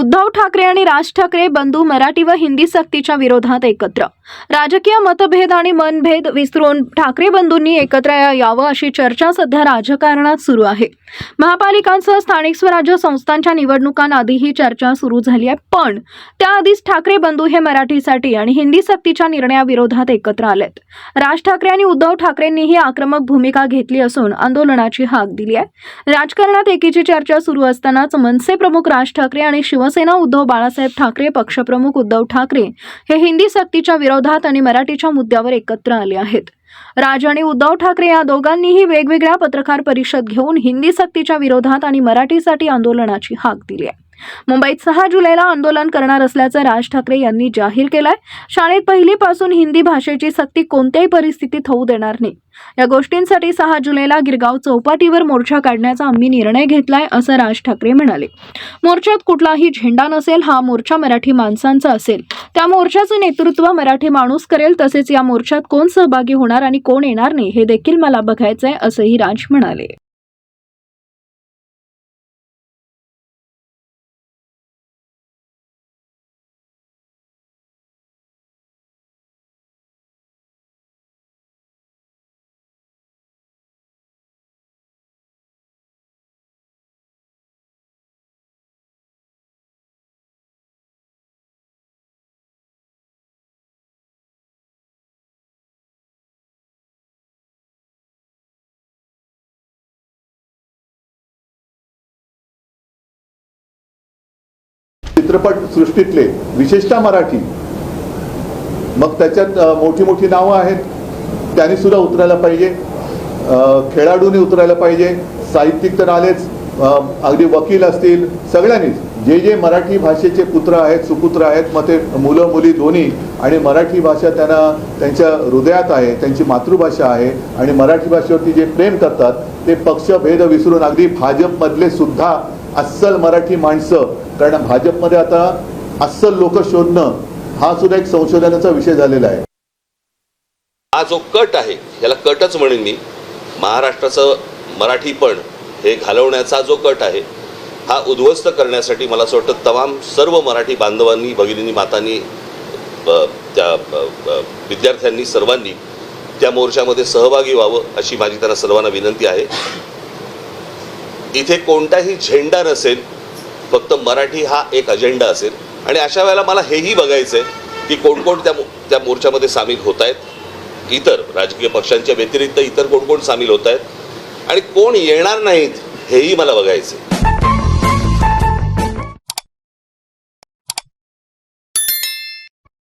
उद्धव ठाकरे आणि राज ठाकरे बंधू मराठी व हिंदी सक्तीच्या विरोधात एकत्र. राजकीय मतभेद आणि मनभेद विसरून ठाकरे बंधूंनी एकत्र या- यावं अशी चर्चा सध्या राजकारणात सुरू आहे. महापालिकांसह स्थानिक स्वराज्य संस्थांच्या निवडणुकांआधी ही चर्चा सुरू झाली आहे. पण त्याआधीच ठाकरे बंधू हे मराठीसाठी आणि हिंदी सक्तीच्या निर्णयाविरोधात एकत्र आलेत. राज ठाकरे आणि उद्धव ठाकरेंनीही आक्रमक भूमिका घेतली असून आंदोलनाची हाक दिली आहे. राजकारणात एकीची चर्चा सुरू असतानाच मनसे प्रमुख राज ठाकरे आणि शिवसेना उद्धव बाळासाहेब ठाकरे पक्षप्रमुख उद्धव ठाकरे हे हिंदी सक्तीच्या विरोधात आणि मराठीच्या मुद्द्यावर एकत्र आले आहेत. राज आणि उद्धव ठाकरे या दोघांनीही वेगवेगळ्या पत्रकार परिषद घेऊन हिंदी सक्तीच्या विरोधात आणि मराठीसाठी आंदोलनाची हाक दिली आहे. मुंबईत सहा जुलैला आंदोलन करणार असल्याचं राज ठाकरे यांनी जाहीर केलंय. शाळेत पहिलीपासून हिंदी भाषेची सक्ती कोणत्याही परिस्थितीत होऊ देणार नाही. या गोष्टींसाठी सहा जुलैला गिरगाव चौपाटीवर मोर्चा काढण्याचा आम्ही निर्णय घेतलाय असं राज ठाकरे म्हणाले. मोर्चात कुठलाही झेंडा नसेल हा मोर्चा मराठी माणसांचा असेल. त्या मोर्चाचं नेतृत्व मराठी माणूस करेल तसेच या मोर्चात कोण सहभागी होणार आणि कोण येणार नाही हे देखील मला बघायचंय असंही राज म्हणाले. चित्रपट सृष्टीतले विशेषतः मराठी. मग त्याच्यात मोठी मोठी नावं आहेत. त्यांनी सुद्धा उतरायला पाहिजे. खेळाडूंनी उतरायला पाहिजे. साहित्यिक तर आलेच. अगदी वकील असतील. सगळ्यांनीच. जे जे मराठी भाषेचे पुत्र आहेत सुपुत्र आहेत मग ते मुलं मुली दोन्ही आणि मराठी भाषा त्यांना त्यांच्या हृदयात आहे त्यांची मातृभाषा आहे आणि मराठी भाषेवरती जे प्रेम करतात ते पक्षभेद विसरून अगदी भाजपमधले सुद्धा अस्सल मराठी माणसं कारण भाजपमध्ये आता अस्सल लोक शोधणं हा सुद्धा एक संशोधनाचा विषय झालेला आहे. हा जो कट आहे याला कटच म्हणेन मी. महाराष्ट्राचं मराठीपण हे घालवण्याचा जो कट आहे हा उद्ध्वस्त करण्यासाठी मला असं वाटतं तमाम सर्व मराठी बांधवांनी भगिनींनी मातांनी त्या विद्यार्थ्यांनी सर्वांनी त्या मोर्चामध्ये सहभागी व्हावं अशी माझी त्यांना सर्वांना विनंती आहे. इथे कोणताही झेंडा नसेल फक्त मराठी हा एक अजेंडा असेल. आणि अशा वेळेला मला हेही बघायचं आहे की कोण कोण त्या त्या मोर्चामध्ये सामील होत आहेत इतर राजकीय पक्षांच्या व्यतिरिक्त इतर कोण कोण सामील होत आहेत आणि कोण येणार नाहीत हेही मला बघायचं आहे